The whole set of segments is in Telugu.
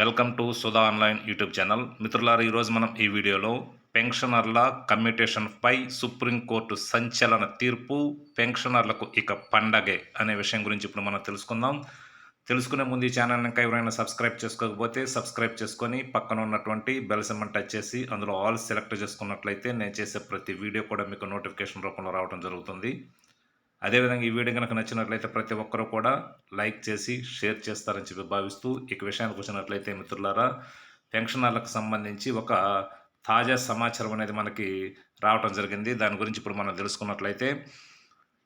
Welcome to Sudha online YouTube channel. మిత్రులారా ఈరోజు మనం ఈ వీడియోలో పెన్షనర్ల కమ్యూటేషన్పై సుప్రీంకోర్టు సంచలన తీర్పు పెన్షనర్లకు ఇక పండగే అనే విషయం గురించి ఇప్పుడు మనం తెలుసుకుందాం. తెలుసుకునే ముందు ఈ ఛానల్ ఇంకా ఎవరైనా సబ్స్క్రైబ్ చేసుకోకపోతే సబ్స్క్రైబ్ చేసుకొని పక్కన ఉన్నటువంటి బెల్ సింబల్ టచ్ చేసి అందులో ఆల్ సెలెక్ట్ చేసుకున్నట్లయితే నేను చేసే ప్రతి వీడియో కూడా మీకు నోటిఫికేషన్ రూపంలో రావడం జరుగుతుంది. అదేవిధంగా ఈ వీడియో కనుక నచ్చినట్లయితే ప్రతి ఒక్కరూ కూడా లైక్ చేసి షేర్ చేస్తారని చెప్పి భావిస్తూ ఇక విషయానికి వచ్చినట్లయితే మిత్రులారా పెన్షనర్లకు సంబంధించి ఒక తాజా సమాచారం అనేది మనకి రావటం జరిగింది. దాని గురించి ఇప్పుడు మనం తెలుసుకున్నట్లయితే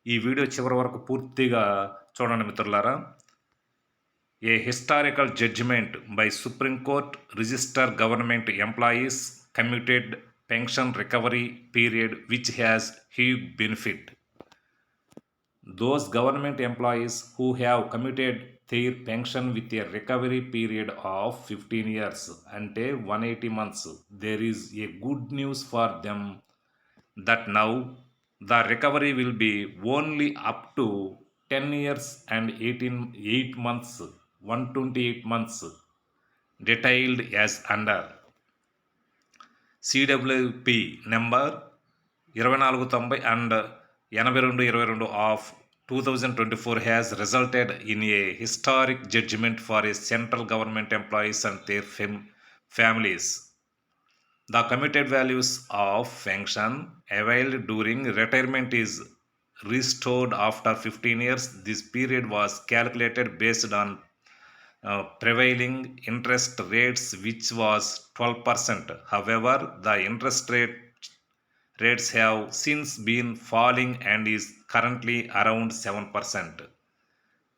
ఈ వీడియో చివరి వరకు పూర్తిగా చూడండి మిత్రులారా. A historical judgement by supreme court register government employees commuted pension recovery period which has huge benefit? Those government employees who have committed their pension with a recovery period of fifteen years అంటే one eighty months there is a good news for them that now the recovery will be only up to ten years and eighteen eight months one twenty eight months detailed as under CWP number ఇరవై నాలుగు తొంభై అండ్ ఎనభై రెండు ఇరవై రెండు of 2024 has resulted in a historic judgment for central government employees and their fam- families. The committed values of pension availed during retirement is restored after 15 years. This period was calculated based on uh, prevailing interest rates, which was 12%. However, the interest rate rates have since been falling and is currently around 7%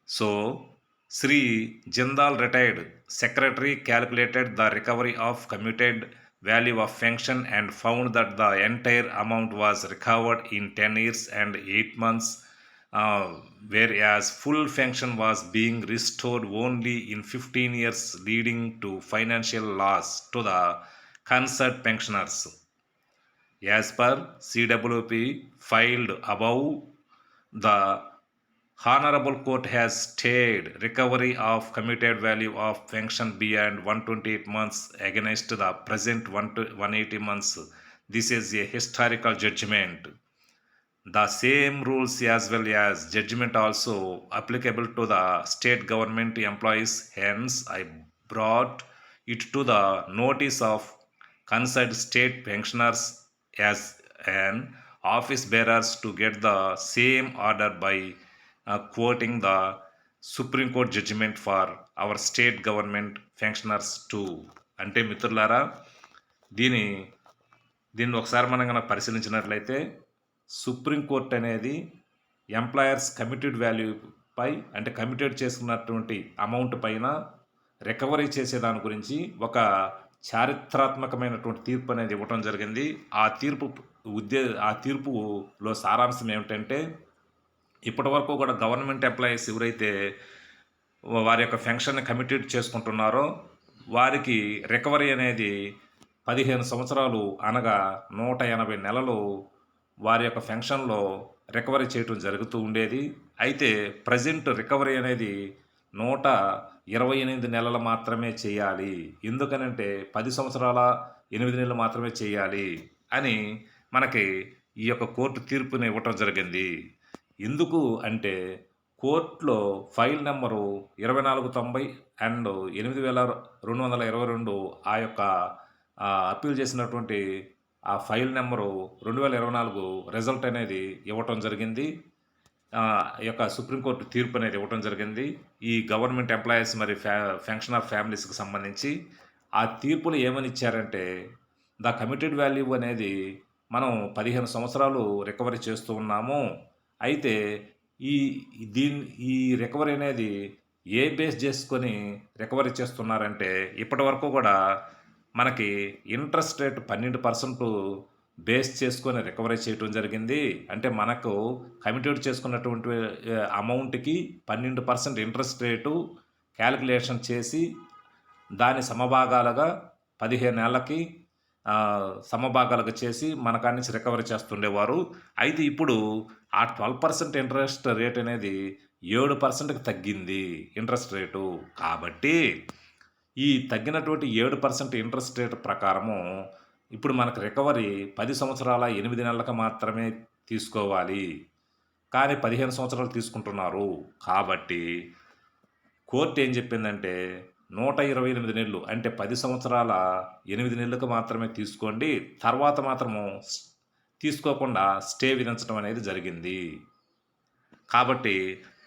so Sri Jindal retired. Secretary calculated the recovery of commuted value of pension and found that the entire amount was recovered in 10 years and 8 months uh, whereas full pension was being restored only in 15 years leading to financial loss to the concerned pensioners as per CWP filed above the Honorable Court has stayed recovery of committed value of pension beyond 128 months against the present 180 months. This is a historical judgment. The same rules as well as judgment also applicable to the state government employees. Hence, I brought it to the notice of concerned state pensioners as an office bearers to get the same order by quoting the the supreme court judgement for our state government pensioners to అంటే మిత్రులారా దీని దీన్ని ఒకసారి మనం కనుక పరిశీలించినట్లయితే సుప్రీంకోర్టు అనేది ఎంప్లాయర్స్ కమిటెడ్ వాల్యూపై అంటే కమిటెడ్ చేసుకున్నటువంటి అమౌంట్ పైన రికవరీ చేసే దాని గురించి ఒక చారిత్రాత్మకమైనటువంటి తీర్పు అనేది ఇవ్వటం జరిగింది. ఆ తీర్పు ఉద్దే ఆ తీర్పులో సారాంశం ఏమిటంటే ఇప్పటి వరకు కూడా గవర్నమెంట్ ఎంప్లాయీస్ ఎవరైతే వారి యొక్క ఫెన్షన్ కమిటెడ్ చేసుకుంటున్నారో వారికి రికవరీ అనేది పదిహేను సంవత్సరాలు అనగా నూట ఎనభై నెలలు వారి యొక్క ఫెన్షన్లో రికవరీ చేయటం జరుగుతూ ఉండేది. అయితే ప్రజెంట్ రికవరీ అనేది నూట ఇరవై ఎనిమిది నెలలు మాత్రమే చేయాలి. ఎందుకనంటే పది సంవత్సరాల ఎనిమిది నెలలు మాత్రమే చేయాలి అని మనకి ఈ యొక్క కోర్టు తీర్పుని ఇవ్వటం జరిగింది. ఎందుకు అంటే కోర్టులో ఫైల్ నెంబరు ఇరవై నాలుగు తొంభై అండ్ ఎనిమిది వేల రెండు వందల ఇరవై రెండు ఆ యొక్క అప్పీల్ చేసినటువంటి ఆ ఫైల్ నెంబరు రెండు వేల ఇరవై నాలుగు రిజల్ట్ అనేది ఇవ్వటం జరిగింది. యొక్క సుప్రీంకోర్టు తీర్పు అనేది ఇవ్వడం జరిగింది. ఈ గవర్నమెంట్ ఎంప్లాయీస్ మరి ఫ్యా ఫంక్షన్ ఆఫ్ ఫ్యామిలీస్కి సంబంధించి ఆ తీర్పులు ఏమని ఇచ్చారంటే ద కమిటెడ్ వాల్యూ అనేది మనం పదిహేను సంవత్సరాలు రికవరీ చేస్తూ ఉన్నాము. అయితే ఈ దీని ఈ రికవరీ అనేది ఏ బేస్ చేసుకొని రికవరీ చేస్తున్నారంటే ఇప్పటి వరకు కూడా మనకి ఇంట్రెస్ట్ రేట్ పన్నెండు పర్సెంట్ బేస్ చేసుకొని రికవరీ చేయటం జరిగింది. అంటే మనకు కమిటెడ్ చేసుకున్నటువంటి అమౌంట్కి పన్నెండు పర్సెంట్ ఇంట్రెస్ట్ రేటు క్యాలిక్యులేషన్ చేసి దాని సమభాగాలుగా పదిహేను నెలలకి సమభాగాలుగా చేసి మన కాడి నుంచి రికవరీ చేస్తుండేవారు. అయితే ఇప్పుడు ఆ ట్వెల్వ్ పర్సెంట్ ఇంట్రెస్ట్ రేట్ అనేది ఏడు పర్సెంట్కి తగ్గింది ఇంట్రెస్ట్ రేటు. కాబట్టి ఈ తగ్గినటువంటి ఏడు పర్సెంట్ ఇంట్రెస్ట్ రేట్ ప్రకారము ఇప్పుడు మనకు రికవరీ పది సంవత్సరాల ఎనిమిది నెలలకు మాత్రమే తీసుకోవాలి. కానీ పదిహేను సంవత్సరాలు తీసుకుంటున్నారు. కాబట్టి కోర్టు ఏం చెప్పిందంటే నూట ఇరవై ఎనిమిది నెలలు అంటే పది సంవత్సరాల ఎనిమిది నెలలకు మాత్రమే తీసుకోండి. తర్వాత మాత్రము తీసుకోకుండా స్టే విధించడం అనేది జరిగింది. కాబట్టి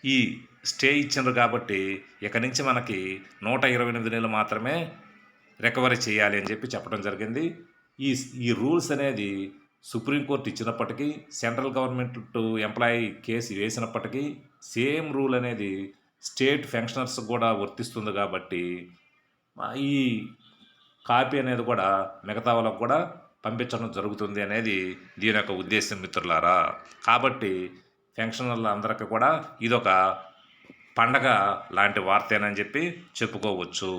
ఈ స్టే ఇచ్చినారు కాబట్టి ఇక నుంచి మనకి నూట ఇరవై ఎనిమిది నెలలు మాత్రమే రికవరీ చేయాలి అని చెప్పి చెప్పడం జరిగింది. ఈ ఈ రూల్స్ అనేది సుప్రీంకోర్టు ఇచ్చినప్పటికీ central government to employee case వేసినప్పటికీ same rule అనేది స్టేట్ ఫెన్షనర్స్ కూడా వర్తిస్తుంది కాబట్టి ఈ కాపీ అనేది కూడా మిగతా వాళ్ళకు కూడా పంపించడం జరుగుతుంది అనేది దీని యొక్క ఉద్దేశం మిత్రులారా. కాబట్టి పెన్షనర్ల అందరికీ కూడా ఇదొక పండగ లాంటి వార్తేనని చెప్పి చెప్పుకోవచ్చు.